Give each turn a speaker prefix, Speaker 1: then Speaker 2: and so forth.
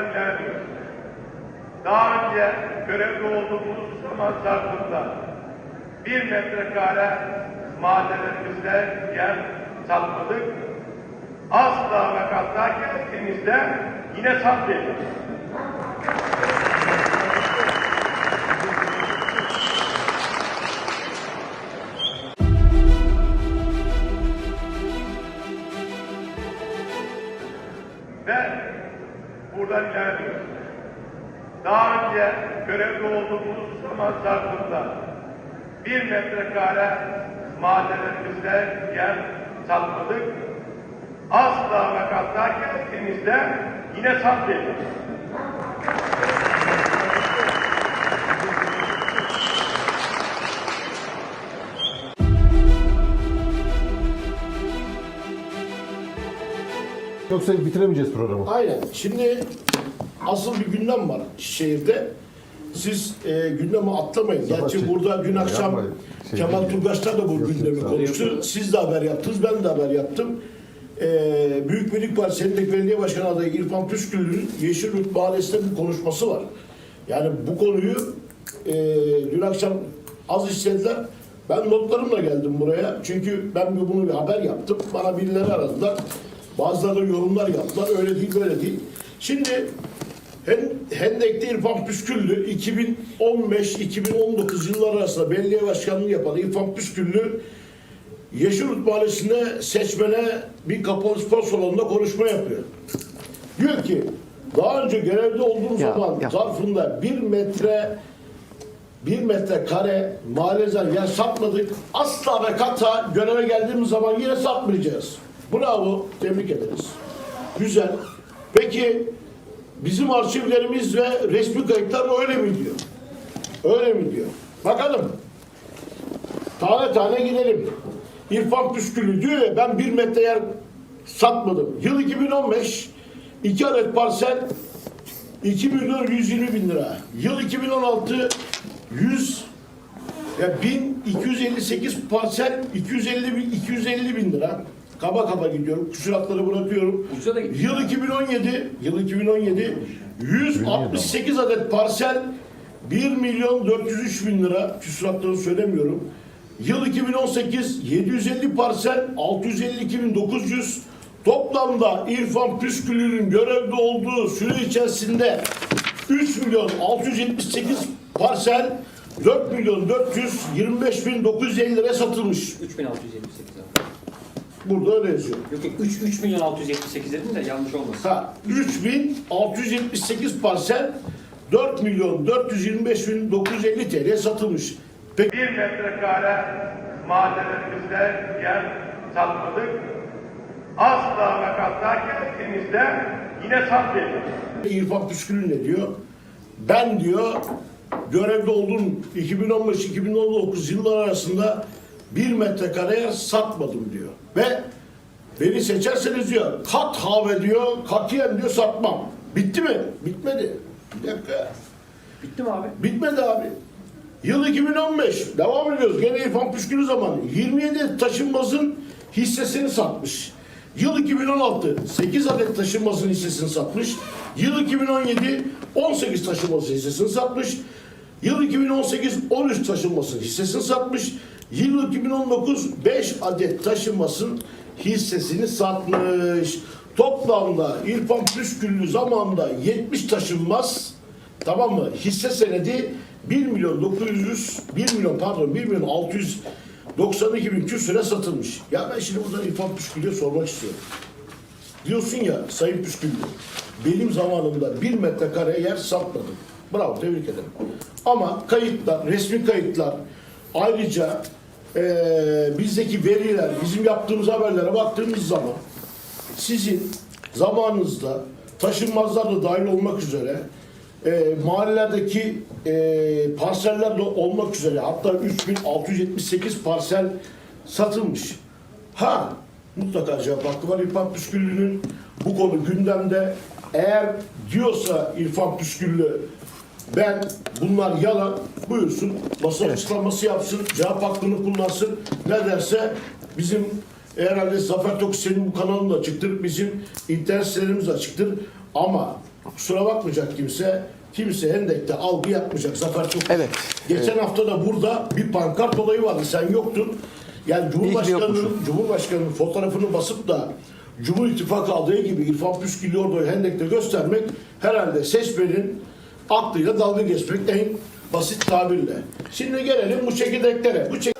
Speaker 1: ilerliyoruz. Daha önce görevde olduğumuz zaman zarfında bir metrekare mahallelerimizde yer satmadık. Asla ve kata geldiğimizde yine satmayacağız. Buradan ilerliyoruz. Daha önce görevde olduğumuz zaman zarfında bir metrekare mahallelerimizde yer satmadık. Asla ve geldiğimizde yine satmayacağız.
Speaker 2: Yoksa bitiremeyeceğiz programı.
Speaker 3: Aynen. Şimdi asıl bir gündem var şehirde. Siz e, gündemi atlamayın. Gerçi
Speaker 2: Sabahçı-
Speaker 3: burada dün akşam
Speaker 2: Yapmayın. Şey
Speaker 3: Kemal
Speaker 2: değil.
Speaker 3: Turgaçlar da bu
Speaker 2: Yok,
Speaker 3: gündemi
Speaker 2: yok,
Speaker 3: konuştu. Siz de haber yaptınız, ben de haber yaptım. E, Büyük Birlik Partisi'nin belediye başkanı adayı İrfan Püskül'ün Yeşilyurt Mahallesi'nde bir konuşması var. Yani bu konuyu e, dün akşam az istediler. Ben notlarımla geldim buraya. Çünkü ben bir- bunu bir haber yaptım. Bana birileri aradılar. Bazıları yorumlar yaptılar. Öyle değil, böyle değil. Şimdi Hen- Hendek'te İrfan Püsküllü 2015-2019 yıllar arasında belediye başkanlığı yapan İrfan Püsküllü Yeşilyurt Mahallesi'nde seçmene bir kapalı spor salonunda konuşma yapıyor. Diyor ki daha önce görevde olduğum
Speaker 4: Ya,
Speaker 3: zaman
Speaker 4: ya.
Speaker 3: zarfında bir metre bir metre kare mahalleden yer satmadık. Asla ve kata göreve geldiğimiz zaman yine satmayacağız. Bravo, tebrik ederiz. Güzel. Peki bizim arşivlerimiz ve resmi kayıtlar öyle mi diyor? Öyle mi diyor? Bakalım. Tane tane gidelim. İrfan Püskülü diyor ya ben bir metre yer satmadım. Yıl 2015 iki adet parsel 2 milyon 120 bin lira. Yıl 2016 100 ya 1258 parsel 250 bin, 250 bin lira. Kaba kaba gidiyorum. Küsuratları bırakıyorum.
Speaker 5: Ucuza da gidiyor.
Speaker 3: Yıl 2017 yıl 2017 168 adet parsel 1 milyon 403 bin lira. Küsuratları söylemiyorum. Yıl 2018 750 parsel 652 bin 900 Toplamda İrfan Püskülü'nün görevde olduğu süre içerisinde 3 milyon 678 parsel 4 milyon 425 bin 950 lira satılmış.
Speaker 5: 3678 abi.
Speaker 3: Burada öyle yazıyor.
Speaker 5: Yok yok 3, 3 milyon 678 dedim de yanlış olmasın.
Speaker 3: Ha, 3678 parsel 4 milyon 425 bin 950 TL satılmış. Peki
Speaker 1: Bir metrekare mahallelerimizde yer satmadık. Asla ve kata geldiğimizde yine satmayacağız.
Speaker 3: İrfan Püskülü ne diyor? Ben diyor görevde olduğum 2015-2019 yıllar arasında bir metrekare yer satmadım diyor. Ve beni seçerseniz diyor kat have diyor katiyen diyor satmam. Bitti mi? Bitmedi. Bir dakika.
Speaker 5: Bitti mi abi?
Speaker 3: Bitmedi abi. Yıl 2015. Devam ediyoruz. Gene İrfan Püskülü zamanı. 27 taşınmazın hissesini satmış. Yıl 2016 8 adet taşınmazın hissesini satmış. Yıl 2017 18 taşınmazın hissesini satmış. Yıl 2018 13 taşınmasın hissesini satmış. Yıl 2019 5 adet taşınmasın hissesini satmış. Toplamda İrfan Püsküllü zamanında 70 taşınmaz Tamam mı? Hisse senedi 1 milyon 900 1 milyon pardon 1 milyon 692 bin küsüre satılmış. Ya ben şimdi buradan İrfan Püskül'e sormak istiyorum. Diyorsun ya Sayın Püsküllü benim zamanımda 1 metrekare yer satmadım. Bravo tebrik ederim. Ama kayıtlar, resmi kayıtlar ayrıca eee, bizdeki veriler, bizim yaptığımız haberlere baktığımız zaman sizin zamanınızda taşınmazlar da dahil olmak üzere e, mahallelerdeki e, parseller de olmak üzere hatta 3678 parsel satılmış. Ha mutlaka cevap hakkı var İrfan Püsküllü'nün bu konu gündemde. Eğer diyorsa İrfan Püsküllü ben bunlar yalan buyursun basın açıklaması yapsın cevap hakkını kullansın ne derse bizim herhalde Zafer Tokusel'in bu kanalında açıktır bizim internet sitelerimiz açıktır ama kusura bakmayacak kimse. Kimse Hendek'te algı yapmayacak. Zafer çok.
Speaker 4: Evet.
Speaker 3: Geçen hafta da burada bir pankart olayı vardı. Sen yoktun. Yani Cumhurbaşkanı'nın. Cumhurbaşkanı'nın fotoğrafını basıp da Cumhur İttifakı adayı gibi İrfan Püskül'ü orada Hendek'te göstermek herhalde seçmenin aklıyla dalga geçmek en basit tabirle. Şimdi gelelim bu çekirdeklere. Bu çek-